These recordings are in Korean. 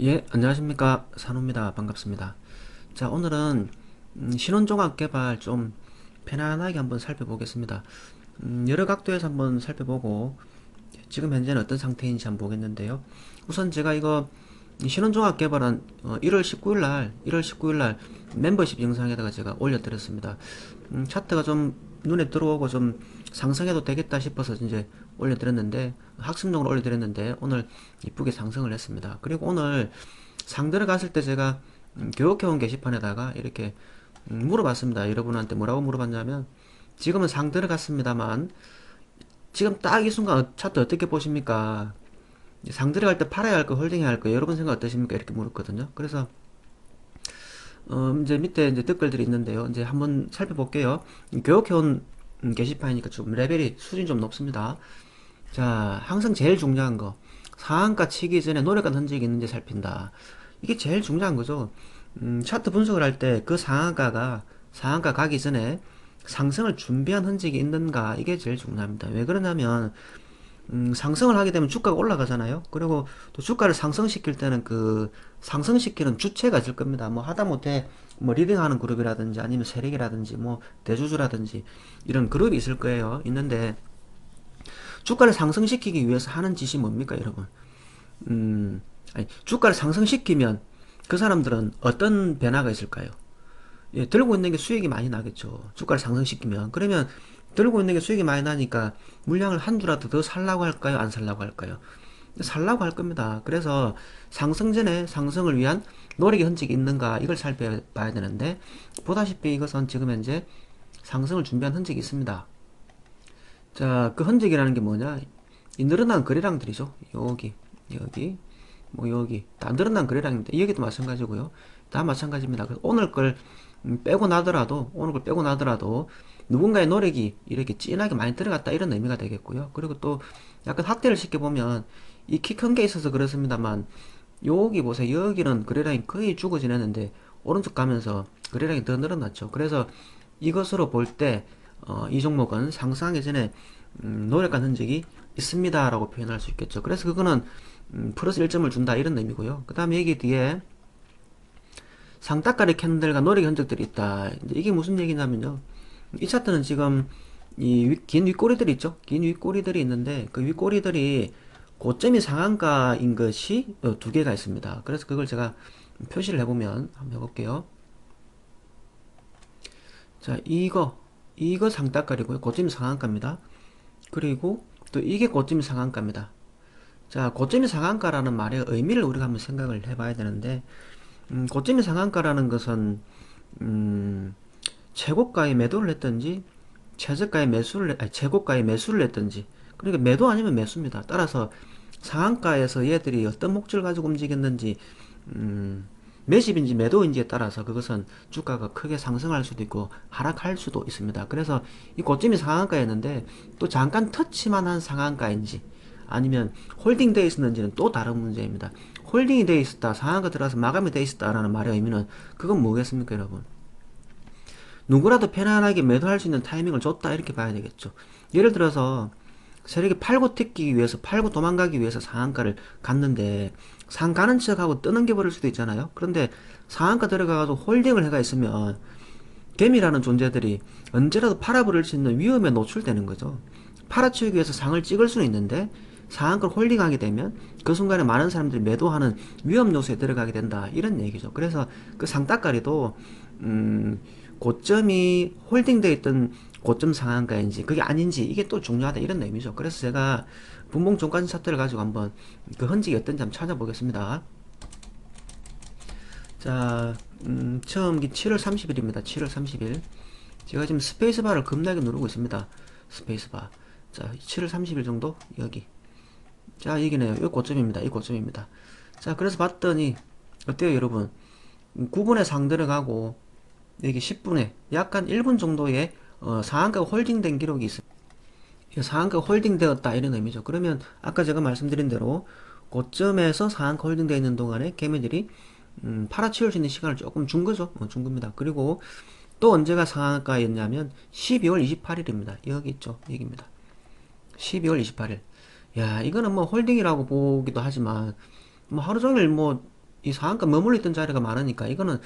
예, 안녕하십니까. 산호입니다. 반갑습니다. 자, 오늘은 음, 신혼종합 개발 좀 편안하게 한번 살펴보겠습니다. 음, 여러 각도에서 한번 살펴보고 지금 현재는 어떤 상태인지 한번 보겠는데요. 우선 제가 이거 신혼종합 개발은 어, 1월 19일 날, 1월 19일 날 멤버십 영상에다가 제가 올려드렸습니다. 음, 차트가 좀 눈에 들어오고 좀 상승해도 되겠다 싶어서 이제 올려드렸는데 학습용으로 올려드렸는데 오늘 이쁘게 상승을 했습니다. 그리고 오늘 상 들어갔을 때 제가 음, 교육해온 게시판에다가 이렇게 음, 물어봤습니다. 여러분한테 뭐라고 물어봤냐면 지금은 상 들어갔습니다만 지금 딱 이 순간 차트 어떻게 보십니까? 상 들어갈 때 팔아야 할 거, 홀딩해야 할 거, 여러분 생각 어떠십니까? 이렇게 물었거든요. 그래서 어, 이제 밑에 이제 댓글들이 있는데요. 이제 한번 살펴볼게요. 음, 게시판이니까 좀 레벨이 수준이 좀 높습니다. 자, 항상 제일 중요한 거. 상한가 치기 전에 노력한 흔적이 있는지 살핀다. 이게 제일 중요한 거죠. 음, 차트 분석을 할 때 그 상한가가 상한가 가기 전에 상승을 준비한 흔적이 있는가 이게 제일 중요합니다. 왜 그러냐면 음, 상승을 하게 되면 주가가 올라가잖아요. 그리고 또 주가를 상승시킬 때는 그 상승시키는 주체가 있을 겁니다. 뭐 하다못해 뭐 리딩하는 그룹이라든지 아니면 세력이라든지 뭐 대주주라든지 이런 그룹이 있을 거예요. 있는데 주가를 상승시키기 위해서 하는 짓이 뭡니까, 여러분? 음, 아니, 주가를 상승시키면 그 사람들은 어떤 변화가 있을까요? 예, 들고 있는 게 수익이 많이 나겠죠. 주가를 상승시키면. 그러면 들고 있는 게 수익이 많이 나니까 물량을 한 주라도 더 살라고 할까요? 안 살라고 할까요? 살라고 할 겁니다. 그래서 상승 전에 상승을 위한 노력의 흔적이 있는가 이걸 살펴봐야 되는데 보다시피 이것은 지금 현재 상승을 준비한 흔적이 있습니다. 자, 그 흔적이라는 게 뭐냐? 이 늘어난 거래량들이죠. 여기, 여기, 뭐 여기 다 늘어난 거래량인데 여기도 마찬가지고요. 다 마찬가지입니다. 그래서 오늘 걸 음, 빼고 나더라도 오늘 걸 빼고 나더라도 누군가의 노력이 이렇게 진하게 많이 들어갔다 이런 의미가 되겠고요. 그리고 또 약간 확대를 시켜보면 이 키 큰 게 있어서 그렇습니다만 여기 보세요. 여기는 거래량이 거의 죽어 지냈는데 오른쪽 가면서 거래량이 더 늘어났죠. 그래서 이것으로 볼때 어, 이 종목은 상승하기 전에 음, 노력한 흔적이 있습니다 라고 표현할 수 있겠죠. 그래서 그거는 음, 플러스 1점을 준다 이런 의미고요. 그 다음에 여기 뒤에 상따까리 캔들과 노력의 흔적들이 있다. 이게 무슨 얘기냐면요. 이 차트는 지금 이 긴 윗꼬리들이 있죠. 긴 윗꼬리들이 있는데 그 윗꼬리들이 고점이 상한가인 것이 어, 두 개가 있습니다. 그래서 그걸 제가 표시를 해보면 한번 해볼게요. 자, 이거 이거 상따까리고요. 고점이 상한가입니다. 그리고 또 이게 고점이 상한가입니다. 자, 고점이 상한가라는 말의 의미를 우리가 한번 생각을 해봐야 되는데 음, 고점이 상한가라는 것은 음, 최고가에 매도를 했든지 최저가에 매수를 아니, 최고가에 매수를 했든지 그러니까 매도 아니면 매수입니다. 따라서 상한가에서 얘들이 어떤 목적을 가지고 움직였는지 음, 매집인지 매도인지에 따라서 그것은 주가가 크게 상승할 수도 있고 하락할 수도 있습니다. 그래서 이 고점이 상한가였는데 또 잠깐 터치만 한 상한가인지 아니면 홀딩되어 있었는지는 또 다른 문제입니다. 홀딩이 되어 있었다, 상한가 들어가서 마감이 되어 있었다라는 말의 의미는 그건 뭐겠습니까, 여러분? 누구라도 편안하게 매도할 수 있는 타이밍을 줬다 이렇게 봐야 되겠죠. 예를 들어서 세력이 팔고 튀기 위해서 팔고 도망가기 위해서 상한가를 갔는데 상 가는 척하고 게 버릴 수도 있잖아요. 그런데 상한가 들어가가지고 홀딩을 해가 있으면 개미라는 존재들이 언제라도 팔아버릴 수 있는 위험에 노출되는 거죠. 팔아치우기 위해서 상을 찍을 수는 있는데 상한가를 홀딩하게 되면 그 순간에 많은 사람들이 매도하는 위험 요소에 들어가게 된다 이런 얘기죠. 그래서 그 상따까리도 음, 고점이 홀딩되어 있던 고점 상한가인지 그게 아닌지 이게 또 중요하다 이런 의미죠. 그래서 제가 분봉 종가지 차트를 가지고 한번 그 흔적이 어떤지 한번 찾아보겠습니다. 자, 음, 처음 7월 30일입니다. 7월 30일. 제가 지금 스페이스바를 겁나게 누르고 있습니다. 스페이스바. 자, 7월 30일 정도 여기. 자, 여기네요. 이 고점입니다. 이 고점입니다. 자, 그래서 봤더니 어때요, 여러분? 9분의 상 들어가고 여기 10분에 약간 1분 정도의 어, 상한가 홀딩된 기록이 있습니다. 상한가 홀딩되었다 이런 의미죠. 그러면 아까 제가 말씀드린 대로 고점에서 상한가 홀딩되어 있는 동안에 개미들이 음, 팔아치울 수 있는 시간을 조금 준 거죠. 어, 준 겁니다. 그리고 또 언제가 상한가였냐면 12월 28일입니다. 여기 있죠. 여기입니다. 12월 28일. 야, 이거는 뭐 홀딩이라고 보기도 하지만 뭐 하루 종일 뭐 이 상한가 머물러 있던 자리가 많으니까 이거는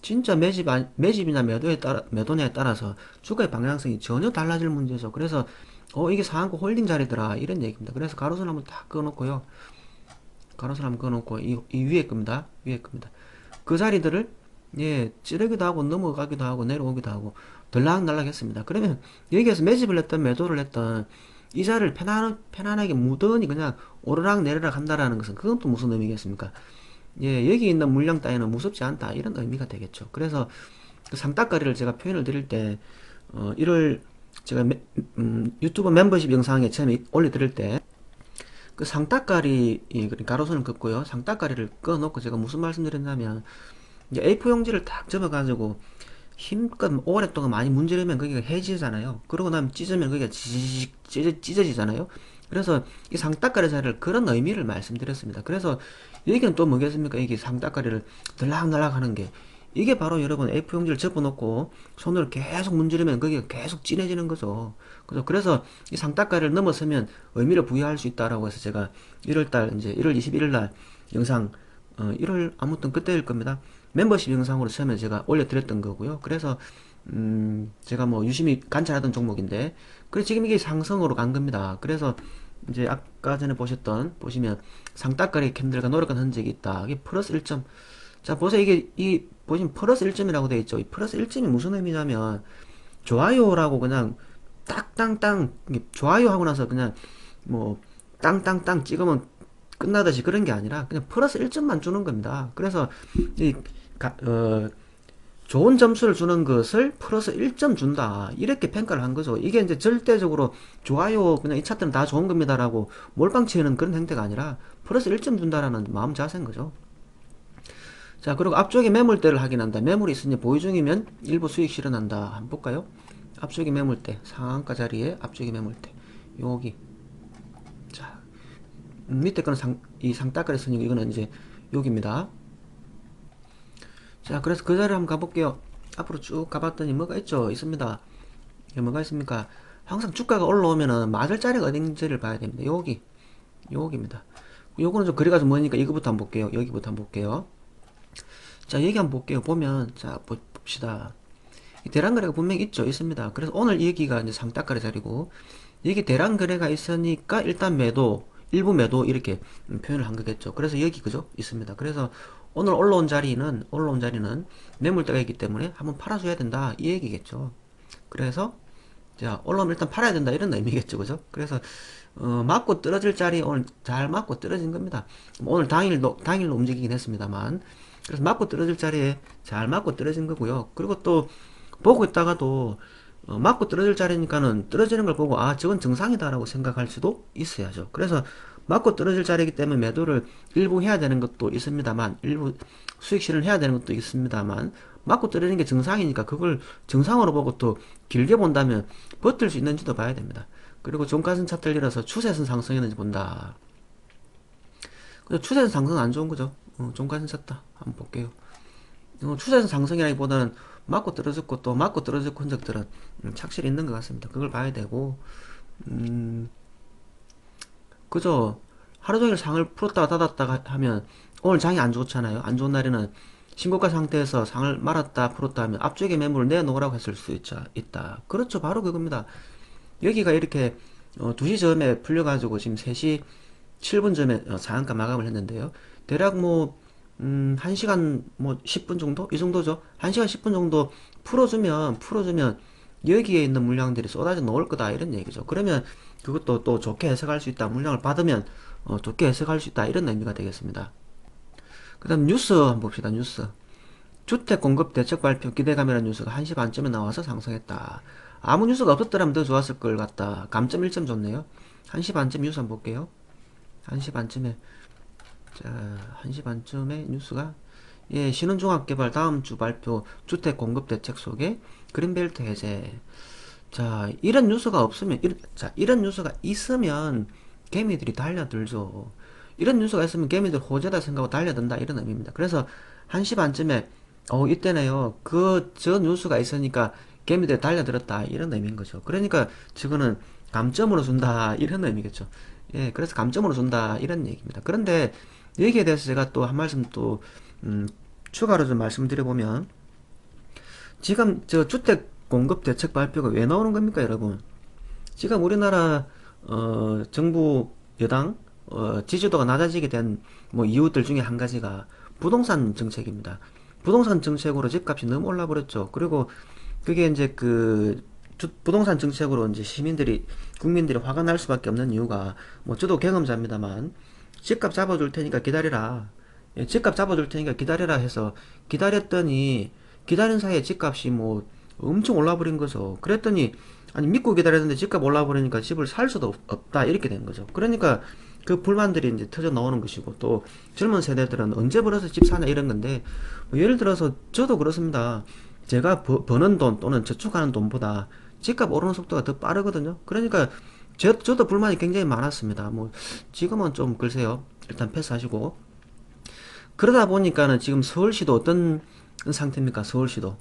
진짜 매집, 안- 매집이나 매도에 따라, 매도냐에 따라서 주가의 방향성이 전혀 달라질 문제죠. 그래서, 어, 이게 상한가 홀딩 자리더라. 이런 얘기입니다. 그래서 가로선 한번 딱 그어놓고요. 가로선 한번 그어놓고, 이, 이 위에 겁니다. 위에 겁니다. 그 자리들을, 예, 찌르기도 하고, 넘어가기도 하고, 내려오기도 하고, 들락날락 했습니다. 그러면, 여기에서 매집을 했던, 매도를 했던, 이 자리를 편안, 편안하게 무던히 그냥 오르락 내리락 한다라는 것은, 그건 또 무슨 의미겠습니까? 예, 여기 있는 물량 따위는 무섭지 않다. 이런 의미가 되겠죠. 그래서 그 상따까리를 제가 표현을 드릴 때, 어, 이를 제가 매- 음, 유튜브 멤버십 영상에 처음에 올려드릴 때, 그 상따까리, 예, 그러니까 가로선을 긋고요. 상따까리를 꺼놓고 제가 무슨 말씀 드렸냐면, 이제 A4 용지를 딱 접어가지고 힘껏 오랫동안 많이 문지르면 거기가 해지잖아요. 그러고 나면 찢으면 거기가 지직 찢어, 찢어지잖아요. 그래서 이 상따까리 자리를 그런 의미를 말씀드렸습니다. 그래서 여기는 또 뭐겠습니까? 이게 상따까리를 들락날락 하는 게 이게 바로 여러분 A4 용지를 접어놓고 손으로 계속 문지르면 거기가 계속 진해지는 거죠. 그래서 그래서 이 상따까리를 넘어서면 의미를 부여할 수 있다라고 해서 제가 1월달 이제 1월 21일 날 영상 어, 1월 아무튼 그때일 겁니다. 멤버십 영상으로 처음에 제가 올려드렸던 거고요. 그래서 음, 제가 뭐 유심히 관찰하던 종목인데, 그래 지금 이게 상승으로 간 겁니다. 그래서 이제 아까 전에 보셨던 보시면 상따까리 캔들과 노력한 흔적이 있다. 이게 플러스 1점. 자, 보세요. 이게 이 보시면 플러스 1점이라고 되어 있죠. 이 플러스 1점이 무슨 의미냐면 좋아요라고 그냥 딱땅땅 좋아요 하고 나서 그냥 뭐 땅땅땅 찍으면 끝나듯이 그런 게 아니라 그냥 플러스 1점만 주는 겁니다. 그래서 이 가- 어, 좋은 점수를 주는 것을 플러스 1점 준다. 이렇게 평가를 한 거죠. 이게 이제 절대적으로 좋아요, 그냥 이 차트는 다 좋은 겁니다라고 몰빵 치는 그런 행태가 아니라 플러스 1점 준다라는 마음 자세인 거죠. 자, 그리고 앞쪽에 매물대를 확인한다. 매물이 있으니 보유 중이면 일부 수익 실현한다. 한번 볼까요? 앞쪽에 매물대, 상한가 자리에 앞쪽에 매물대. 여기. 자, 음, 밑에 거는 상, 이 상따까리 선이고 이거는 이제 여기입니다. 자, 그래서 그 자리 한번 가볼게요. 앞으로 쭉 가봤더니 뭐가 있죠? 있습니다. 예, 뭐가 있습니까? 항상 주가가 올라오면은 맞을 자리가 어딘지를 봐야 됩니다. 여기, 여기입니다. 요거는 좀좀 머니까 이거부터 한번 볼게요. 여기부터 한번 볼게요. 자, 여기 한번 볼게요. 보면, 자, 보- 봅시다. 이 대량 거래가 분명히 있죠. 있습니다. 그래서 오늘 여기가 이제 상따거래 자리고, 여기 대량 거래가 있으니까 일단 매도, 일부 매도 이렇게 음, 표현을 한 거겠죠. 그래서 여기 그죠? 있습니다. 그래서 오늘 올라온 자리는, 올라온 자리는 매물대가 있기 때문에 한번 팔아줘야 된다. 이 얘기겠죠. 그래서, 자, 올라오면 일단 팔아야 된다. 이런 의미겠죠. 그죠? 그래서, 어, 맞고 떨어질 자리 오늘 잘 맞고 떨어진 겁니다. 오늘 당일도, 당일로 움직이긴 했습니다만. 그래서 맞고 떨어질 자리에 잘 맞고 떨어진 거고요. 그리고 또, 보고 있다가도, 어, 맞고 떨어질 자리니까는 떨어지는 걸 보고, 아, 저건 정상이다라고 생각할 수도 있어야죠. 그래서, 맞고 떨어질 자리이기 때문에 매도를 일부 해야 되는 것도 있습니다만, 일부 수익 실현을 해야 되는 것도 있습니다만, 맞고 떨어지는 게 정상이니까 그걸 정상으로 보고 또 길게 본다면 버틸 수 있는지도 봐야 됩니다. 그리고 종가선 차트를 열어서 추세선 상승했는지 본다. 추세선 상승 안 좋은 거죠. 어, 종가선 쳤다. 한번 볼게요. 어, 추세선 상승이라기보다는 맞고 떨어졌고 또 맞고 떨어졌고 흔적들은 음, 착실히 있는 것 같습니다. 그걸 봐야 되고, 음, 그죠. 하루 종일 상을 풀었다가 닫았다가 하면 오늘 장이 안 좋잖아요. 안 좋은 날에는 신고가 상태에서 상을 말았다 풀었다 하면 앞쪽에 매물을 내놓으라고 했을 수 있죠, 있다. 그렇죠. 바로 그겁니다. 여기가 이렇게 어, 2시 전에 풀려가지고 지금 3시 7분 전에 어, 상한가 마감을 했는데요. 대략 뭐 음, 1시간 뭐 10분 정도? 이 정도죠. 1시간 10분 정도 풀어주면 풀어주면 여기에 있는 물량들이 쏟아져 나올 거다 이런 얘기죠. 그러면 그것도 또 좋게 해석할 수 있다. 물량을 받으면 어, 좋게 해석할 수 있다 이런 의미가 되겠습니다. 그 다음 뉴스 한번 봅시다. 뉴스. 주택 공급 대책 발표 기대감이라는 뉴스가 1시 반쯤에 나와서 상승했다. 아무 뉴스가 없었더라면 더 좋았을 걸 같다. 감점 1점 좋네요. 1시 반쯤 뉴스 한번 볼게요. 1시 반쯤에 자, 1시 반쯤에 뉴스가 예, 신혼종합개발 다음 주 발표 주택 공급 대책 속에 그린벨트 해제. 자, 이런 뉴스가 없으면 이런, 자, 이런 뉴스가 있으면 개미들이 달려들죠. 이런 뉴스가 있으면 개미들 호재다 생각하고 달려든다 이런 의미입니다. 그래서 1시 반쯤에 어 이때네요. 그 저 뉴스가 있으니까 개미들이 달려들었다 이런 의미인 거죠. 그러니까 저거는 감점으로 준다 이런 의미겠죠. 예, 그래서 감점으로 준다 이런 얘기입니다. 그런데 여기에 대해서 제가 또 한 말씀 또 음, 추가로 좀 말씀드려보면 지금 저 주택 공급 대책 발표가 왜 나오는 겁니까, 여러분? 지금 우리나라 어, 정부 여당 어, 지지도가 낮아지게 된 뭐 이유들 중에 한 가지가 부동산 정책입니다. 부동산 정책으로 집값이 너무 올라 버렸죠. 그리고 그게 이제 그 주- 부동산 정책으로 이제 시민들이 국민들이 화가 날 수밖에 없는 이유가 뭐 저도 경험자입니다만 집값 잡아줄 테니까 기다려라. 예, 집값 잡아줄 테니까 기다려라 해서 기다렸더니 기다린 사이에 집값이 뭐 엄청 올라버린 거죠. 그랬더니 아니 믿고 기다렸는데 집값 올라버리니까 집을 살 수도 없- 없다 이렇게 된 거죠. 그러니까 그 불만들이 이제 터져 나오는 것이고 또 젊은 세대들은 언제 벌어서 집 사냐 이런 건데 뭐 예를 들어서 저도 그렇습니다. 제가 버, 버는 돈 또는 저축하는 돈보다 집값 오르는 속도가 더 빠르거든요. 그러니까 저, 저도 불만이 굉장히 많았습니다. 뭐 지금은 좀 글쎄요. 일단 패스하시고 그러다 보니까는 지금 서울시도 어떤 상태입니까? 서울시도.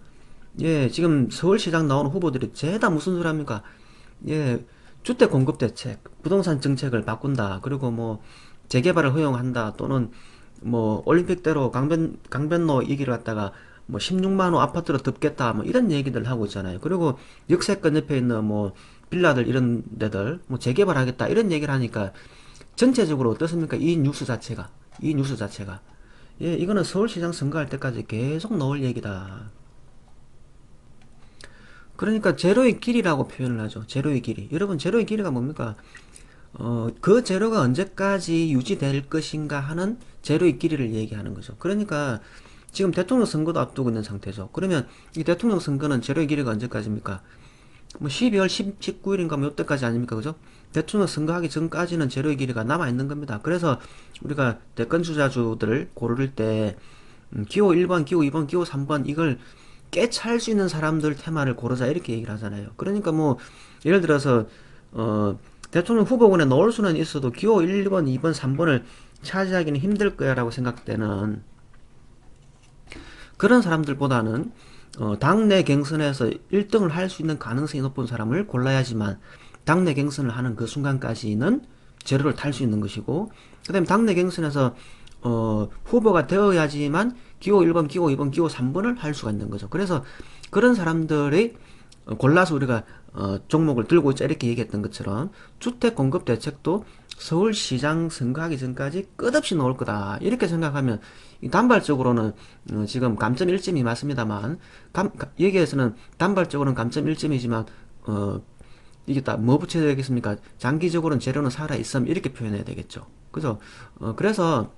예, 지금 서울시장 나오는 후보들이 죄다 무슨 소리 합니까? 예, 주택 공급 대책, 부동산 정책을 바꾼다. 그리고 뭐 재개발을 허용한다. 또는 뭐 올림픽대로 강변 강변로 얘기를 갖다가 뭐 16만 호 아파트로 덮겠다. 뭐 이런 얘기들 하고 있잖아요. 그리고 역세권 옆에 있는 뭐 빌라들 이런 데들 뭐 재개발하겠다. 이런 얘기를 하니까 전체적으로 어떻습니까? 이 뉴스 자체가 이 뉴스 자체가 예, 이거는 서울시장 선거할 때까지 계속 나올 얘기다. 그러니까 제로의 길이라고 표현을 하죠. 제로의 길이. 여러분, 제로의 길이가 뭡니까? 어, 그 제로가 언제까지 유지될 것인가 하는 제로의 길이를 얘기하는 거죠. 그러니까 지금 대통령 선거도 앞두고 있는 상태죠. 그러면 이 대통령 선거는 제로의 길이가 언제까지입니까? 뭐 12월 10, 19일인가 뭐 이때까지 아닙니까? 그죠? 대통령 선거하기 전까지는 제로의 길이가 남아 있는 겁니다. 그래서 우리가 대권 주자주들을 고를 때 음, 기호 1번, 기호 2번, 기호 3번 이걸 깨찰 수 있는 사람들 테마를 고르자 이렇게 얘기를 하잖아요. 그러니까 뭐 예를 들어서 어 대통령 후보군에 넣을 수는 있어도 기호 1번, 2번, 3번을 차지하기는 힘들 거야 라고 생각되는 그런 사람들보다는 어, 당내 경선에서 1등을 할 수 있는 가능성이 높은 사람을 골라야지만 당내 경선을 하는 그 순간까지는 제로를 탈 수 있는 것이고 그 다음에 당내 경선에서 어, 후보가 되어야지만 기호 1번, 기호 2번, 기호 3번을 할 수가 있는 거죠. 그래서 그런 사람들의 어, 골라서 우리가 어, 종목을 들고 있자 이렇게 얘기했던 것처럼 주택 공급 대책도 서울시장 선거하기 전까지 끝없이 나올 거다 이렇게 생각하면 이 단발적으로는 어, 지금 감점 1점이 맞습니다만 감, 가- 여기에서는 단발적으로는 감점 1점이지만 어, 이게 딱뭐 붙여야 되겠습니까? 장기적으로는 재료는 살아 있음 이렇게 표현해야 되겠죠. 그죠? 어, 그래서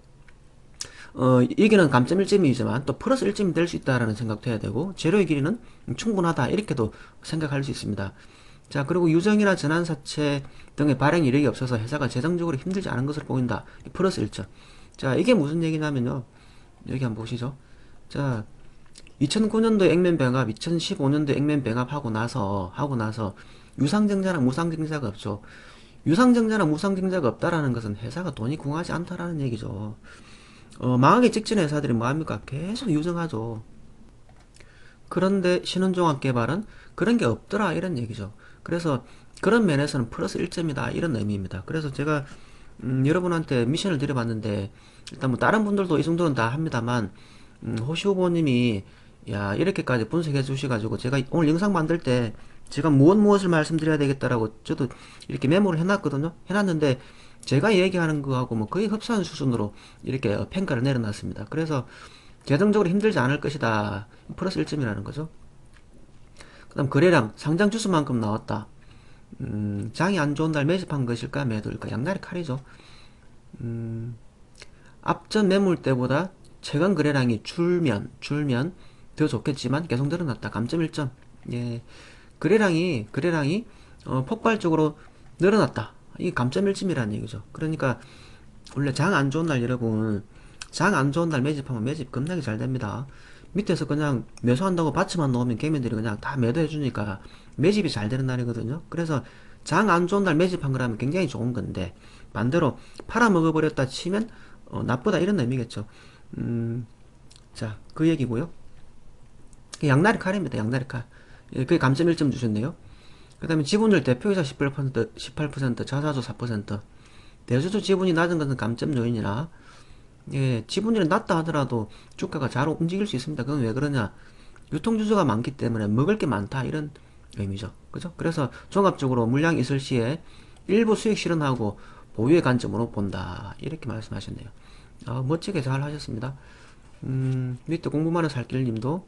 어, 여기는 감점 1점이지만 또 플러스 1점이 될 수 있다라는 생각도 해야 되고 제로의 길이는 충분하다 이렇게도 생각할 수 있습니다. 자 그리고 유정이나 전환사채 등의 발행 이력이 없어서 회사가 재정적으로 힘들지 않은 것으로 보인다. 플러스 1점. 자 이게 무슨 얘기냐면요. 여기 한번 보시죠. 자 2009년도 액면 병합, 2015년도 액면 병합하고 나서 하고 나서 유상증자나 무상증자가 없죠. 유상증자나 무상증자가 없다라는 것은 회사가 돈이 궁하지 않다라는 얘기죠. 어, 망하기 직전에 회사들이 뭐 합니까? 계속 유증하죠. 그런데 신혼종합 개발은 그런 게 없더라 이런 얘기죠. 그래서 그런 면에서는 플러스 1점이다 이런 의미입니다. 그래서 제가 음, 여러분한테 미션을 드려봤는데 일단 뭐 다른 분들도 이 정도는 다 합니다만 음, 호시 후보님이 야 이렇게까지 분석해 주셔가지고 제가 오늘 영상 만들 때 제가 무엇 무엇을 말씀드려야 되겠다라고 저도 이렇게 메모를 해놨거든요. 해놨는데 제가 얘기하는 거하고 뭐 거의 흡사한 수준으로 이렇게 어, 평가를 내려놨습니다. 그래서 재정적으로 힘들지 않을 것이다. 플러스 1점이라는 거죠. 그 다음 거래량 상장 주수만큼 나왔다. 음, 장이 안 좋은 날 매집한 것일까 매도일까 양날의 칼이죠. 음, 앞전 매물 때보다 최근 거래량이 줄면 줄면 더 좋겠지만 계속 늘어났다. 감점 1점. 예. 거래량이 거래량이 어, 폭발적으로 늘어났다. 이게 감점 1점이라는 얘기죠. 그러니까 원래 장 안 좋은 날 여러분 장 안 좋은 날 매집하면 매집 겁나게 잘 됩니다. 밑에서 그냥 매수한다고 받쳐만 놓으면 개미들이 그냥 다 매도해 주니까 매집이 잘 되는 날이거든요. 그래서 장 안 좋은 날 매집한 거라면 굉장히 좋은 건데 반대로 팔아먹어 버렸다 치면 어, 나쁘다 이런 의미겠죠. 음, 자, 그 얘기고요. 양날의 칼입니다. 양날의 칼. 예, 그게 감점 1점 주셨네요. 그 다음에 지분율 대표이사 18%, 18%, 자사주 4%. 대주주 지분이 낮은 것은 감점 요인이라 예, 지분율이 낮다 하더라도 주가가 잘 움직일 수 있습니다. 그건 왜 그러냐? 유통주수가 많기 때문에 먹을 게 많다 이런 의미죠. 그죠? 그래서 종합적으로 물량이 있을 시에 일부 수익 실현하고 보유의 관점으로 본다. 이렇게 말씀하셨네요. 아, 멋지게 잘 하셨습니다. 음, 밑에 공부만은 살길 님도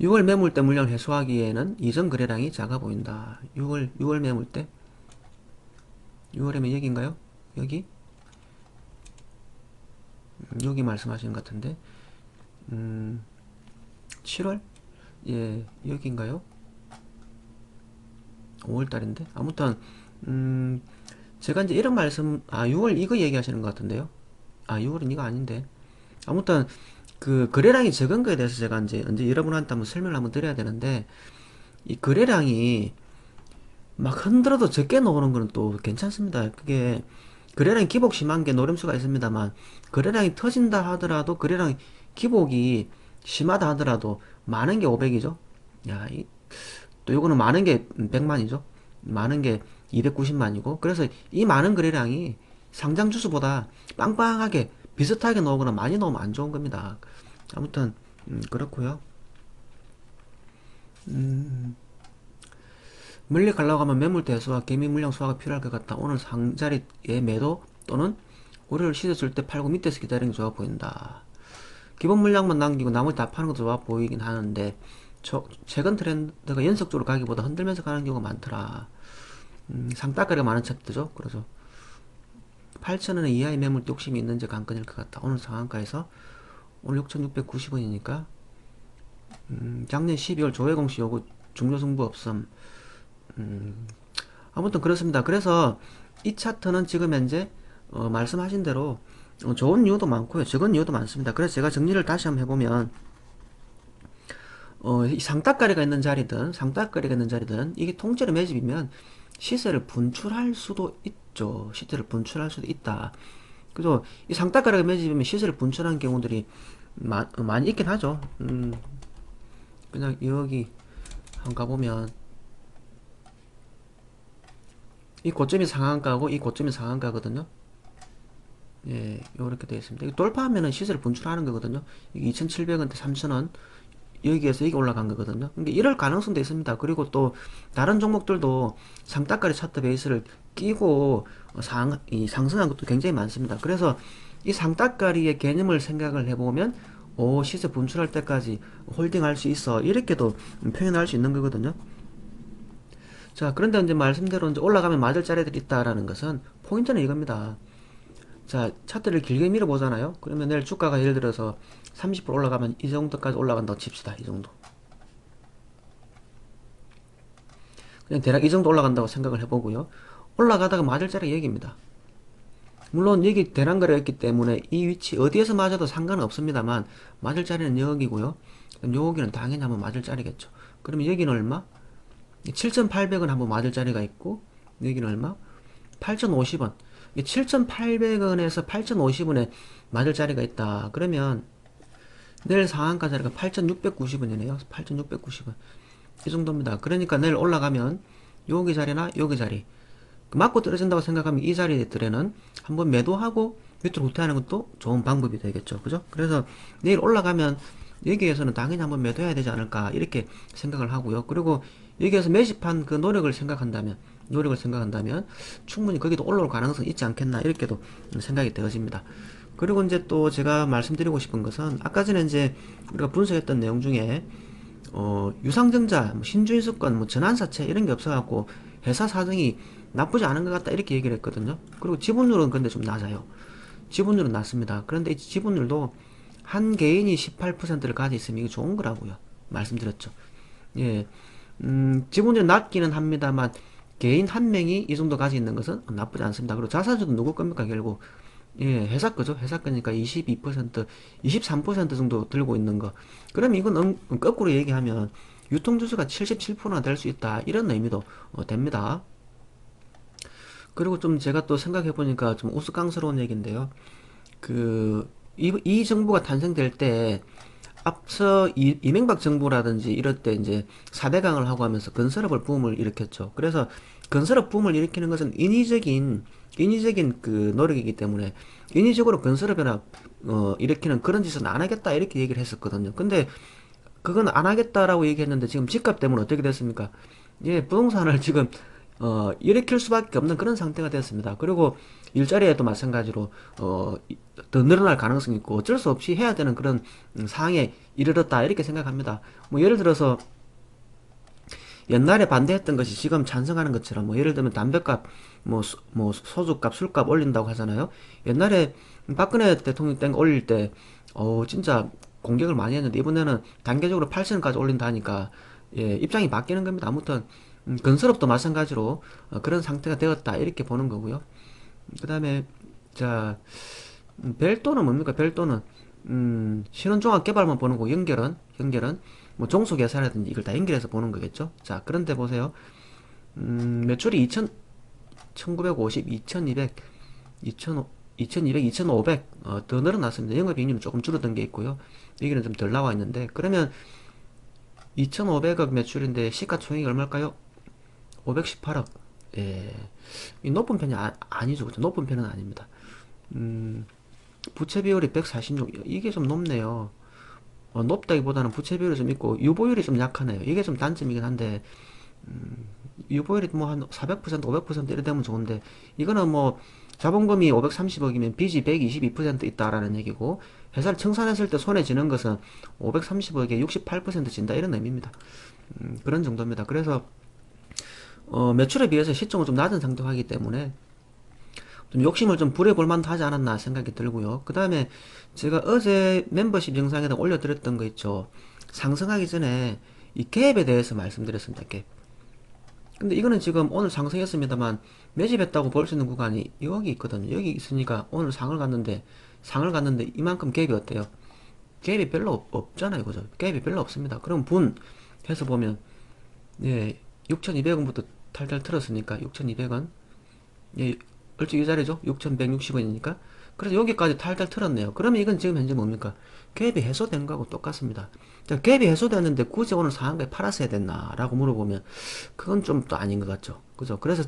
6월 매물대 물량 회수하기에는 이전 거래량이 작아 보인다. 6월 6월 매물대 6월이면 여기인가요? 여기? 음, 여기 말씀하시는 것 같은데 음, 7월? 예, 여기인가요? 5월달인데 아무튼 음, 제가 이제 이런 말씀 아 6월 이거 얘기하시는 것 같은데요. 아 6월은 이거 아닌데 아무튼 그 거래량이 적은 거에 대해서 제가 이제 언제 여러분한테 한번 설명을 한번 드려야 되는데 이 거래량이 막 흔들어도 적게 나오는 거는 또 괜찮습니다. 그게 거래량이 기복 심한 게 노림수가 있습니다만 거래량이 터진다 하더라도 거래량 기복이 심하다 하더라도 많은 게 500이죠. 야, 이, 또 요거는 많은 게 100만이죠. 많은 게 290만이고 그래서 이 많은 거래량이 상장 주수보다 빵빵하게 비슷하게 나오거나 많이 나오면 안 좋은 겁니다. 아무튼 음, 그렇고요. 음, 멀리 가려고 하면 매물 대 수와 개미 물량 수화가 필요할 것 같다. 오늘 상자리의 매도 또는 우려를 시세줄 때 팔고 밑에서 기다리는 게 좋아 보인다. 기본 물량만 남기고 나머지 다 파는 것도 좋아 보이긴 하는데 저, 최근 트렌드가 연속적으로 가기보다 흔들면서 가는 경우가 많더라. 음, 상따가리가 많은 차트죠. 그래서 8,000원 이하의 매물 욕심이 있는지 관건일 것 같다. 오늘 상한가에서 오늘 6,690원이니까 음, 작년 12월 조회공시 요구 중조승부 없음. 음, 아무튼 그렇습니다. 그래서 이 차트는 지금 현재 어, 말씀하신 대로 어, 좋은 이유도 많고요. 적은 이유도 많습니다. 그래서 제가 정리를 다시 한번 해보면 어, 이 상따가리가 있는 자리든 상따가리가 있는 자리든 이게 통째로 매집이면 시세를 분출할 수도 있죠. 시세를 분출할 수도 있다. 그래서 이 상따가리가 매집이면 시세를 분출하는 경우들이 마, 어, 많이 있긴 하죠. 음, 그냥 여기 한번 가보면 이 고점이 상한가고 이 고점이 상한가거든요. 예, 요렇게 되어 있습니다. 돌파하면은 시세를 분출하는 거거든요. 2,700원대 3,000원 여기에서 여기 올라간 거거든요. 그러니까 이럴 가능성도 있습니다. 그리고 또 다른 종목들도 상따까리 차트 베이스를 끼고 상, 이 상승한 것도 굉장히 많습니다. 그래서 이 상따까리의 개념을 생각을 해보면 오 시세 분출할 때까지 홀딩할 수 있어 이렇게도 표현할 수 있는 거거든요. 자 그런데 이제 말씀대로 이제 올라가면 맞을 자리들이 있다라는 것은 포인트는 이겁니다. 자 차트를 길게 밀어보잖아요. 그러면 내일 주가가 예를 들어서 30% 올라가면 이 정도까지 올라간다고 칩시다. 이 정도. 그냥 대략 이 정도 올라간다고 생각을 해보고요. 올라가다가 맞을 자리가 여기입니다. 물론 여기 대란거래가 있기 때문에 이 위치 어디에서 맞아도 상관은 없습니다만 맞을 자리는 여기고요. 여기는 당연히 한번 맞을 자리겠죠. 그러면 여기는 얼마? 7,800원 한번 맞을 자리가 있고 여기는 얼마? 8,050원. 7,800원에서 8,050원에 맞을 자리가 있다. 그러면 내일 상한가 자리가 8,690원이네요. 8,690원. 이 정도입니다. 그러니까 내일 올라가면 여기 자리나 여기 자리 맞고 떨어진다고 생각하면 이 자리들에는 한번 매도하고 밑으로 후퇴하는 것도 좋은 방법이 되겠죠. 그죠? 그래서 내일 올라가면 여기에서는 당연히 한번 매도해야 되지 않을까 이렇게 생각을 하고요. 그리고 여기에서 매집한 그 노력을 생각한다면 노력을 생각한다면 충분히 거기도 올라올 가능성이 있지 않겠나 이렇게도 생각이 되어집니다. 그리고 이제 또 제가 말씀드리고 싶은 것은 아까 전에 이제 우리가 분석했던 내용 중에 어, 유상증자, 뭐 신주인수권, 뭐 전환사채 이런 게 없어갖고 회사 사정이 나쁘지 않은 것 같다 이렇게 얘기를 했거든요. 그리고 지분율은 근데 좀 낮아요. 지분율은 낮습니다. 그런데 이 지분율도 한 개인이 18%를 가지고 있으면 이게 좋은 거라고요. 말씀드렸죠. 예, 음, 지분율이 낮기는 합니다만 개인 한 명이 이 정도 가지고 있는 것은 나쁘지 않습니다. 그리고 자산주도 누구 겁니까 결국 예, 회사 거죠. 회사 거니까 22%, 23% 정도 들고 있는 거. 그럼 이건 음, 거꾸로 얘기하면 유통주수가 77%나 될 수 있다. 이런 의미도 어, 됩니다. 그리고 좀 제가 또 생각해 보니까 좀 우스꽝스러운 얘기인데요. 그, 이, 이 정부가 탄생될 때 앞서 이, 이명박 정부라든지 이럴 때 이제 4대강을 하고 하면서 건설업을 붐을 일으켰죠. 그래서 건설업 붐을 일으키는 것은 인위적인 인위적인 그 노력이기 때문에 인위적으로 건설업이나 어, 일으키는 그런 짓은 안 하겠다 이렇게 얘기를 했었거든요. 근데 그건 안 하겠다라고 얘기했는데 지금 집값 때문에 어떻게 됐습니까? 예, 부동산을 지금 어, 일으킬 수밖에 없는 그런 상태가 됐습니다. 그리고 일자리에도 마찬가지로 어, 이- 더 늘어날 가능성이 있고 어쩔 수 없이 해야 되는 그런 음, 상황에 이르렀다 이렇게 생각합니다. 뭐 예를 들어서 옛날에 반대했던 것이 지금 찬성하는 것처럼 뭐 예를 들면 담배값 뭐, 소- 뭐 소주값 술값 올린다고 하잖아요 옛날에 박근혜 대통령 때 올릴 때 어, 진짜 공격을 많이 했는데 이번에는 단계적으로 8선까지 올린다 하니까 예, 입장이 바뀌는 겁니다 아무튼 음, 건설업도 마찬가지로 어, 그런 상태가 되었다 이렇게 보는 거고요 그 다음에 자 음, 별도는 뭡니까 별도는 음, 신혼종합 개발만 보는 거 연결은 연결은 뭐 종속예산이라든지 이걸 다 연결해서 보는 거겠죠 자 그런데 보세요 음, 매출이 2천 1950, 2200, 2000, 2200, 2500, 어, 더 늘어났습니다. 영업이익률은 조금 줄어든 게 있고요. 여기는 좀 덜 나와 있는데, 그러면 2500억 매출인데 시가총액이 얼마일까요? 518억. 예. 이 높은 편이 아, 아니죠. 그죠? 높은 편은 아닙니다. 음, 부채 비율이 146, 이게 좀 높네요. 어, 높다기보다는 부채 비율이 좀 있고, 유보율이 좀 약하네요. 이게 좀 단점이긴 한데, 유보율이 뭐 한 400%, 500% 이래 되면 좋은데 이거는 뭐 자본금이 530억이면 빚이 122% 있다라는 얘기고 회사를 청산했을 때 손해 지는 것은 530억에 68% 진다 이런 의미입니다. 음, 그런 정도입니다. 그래서 어, 매출에 비해서 시총은 좀 낮은 상태가 하기 때문에 좀 욕심을 좀 부려볼 만도 하지 않았나 생각이 들고요. 그 다음에 제가 어제 멤버십 영상에다 올려드렸던 거 있죠. 상승하기 전에 이 갭에 대해서 말씀드렸습니다. 갭. 근데 이거는 지금 오늘 상승했습니다만 매집했다고 볼 수 있는 구간이 여기 있거든요. 여기 있으니까 오늘 상을 갔는데 상을 갔는데 이만큼 갭이 어때요? 갭이 별로 없, 없잖아요. 그죠? 갭이 별로 없습니다. 그럼 분 해서 보면 예, 6,200원부터 탈탈 틀었으니까 6,200원 예, 얼추 이 자리죠? 6,160원이니까 그래서 여기까지 탈탈 틀었네요. 그러면 이건 지금 현재 뭡니까? 갭이 해소된 거하고 똑같습니다. 자, 갭이 해소됐는데 굳이 오늘 상한가에 팔았어야 됐나? 라고 물어보면 그건 좀 또 아닌 것 같죠. 그죠? 그래서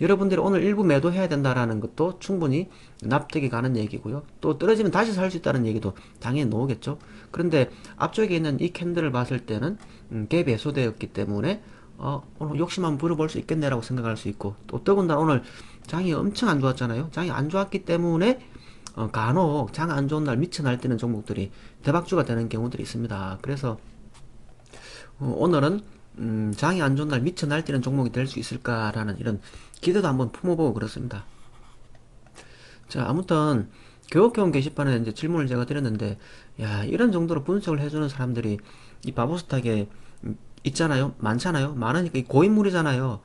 여러분들이 오늘 일부 매도해야 된다라는 것도 충분히 납득이 가는 얘기고요. 또 떨어지면 다시 살 수 있다는 얘기도 당연히 나오겠죠. 그런데 앞쪽에 있는 이 캔들을 봤을 때는 음, 갭이 해소되었기 때문에 어, 오늘 욕심 한번 부려볼 수 있겠네라고 생각할 수 있고 또 더군다나 오늘 장이 엄청 안 좋았잖아요. 장이 안 좋았기 때문에 어, 간혹 장 안 좋은 날 미쳐 날뛰는 종목들이 대박주가 되는 경우들이 있습니다. 그래서 어, 오늘은 음, 장이 안 좋은 날 미쳐 날뛰는 종목이 될 수 있을까라는 이런 기대도 한번 품어보고 그렇습니다. 자, 아무튼 교육교원 게시판에 이제 질문을 제가 드렸는데, 야, 이런 정도로 분석을 해주는 사람들이 이 바보스탁에 음, 있잖아요. 많잖아요. 많으니까 이 고인물이잖아요.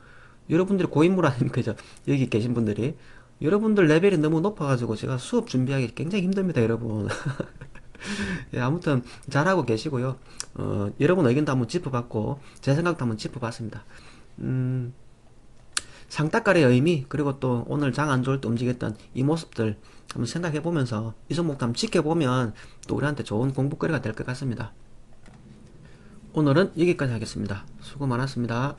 여러분들이 고인물 아닙니까? 저, 여기 계신 분들이. 여러분들 레벨이 너무 높아가지고 제가 수업 준비하기 굉장히 힘듭니다, 여러분. 예, 아무튼 잘하고 계시고요. 어, 여러분 의견도 한번 짚어봤고 제 생각도 한번 짚어봤습니다. 음, 상따까리의 의미 그리고 또 오늘 장 안 좋을 때 움직였던 이 모습들 한번 생각해 보면서 이 종목도 한번 지켜보면 또 우리한테 좋은 공부거리가 될 것 같습니다. 오늘은 여기까지 하겠습니다. 수고 많았습니다.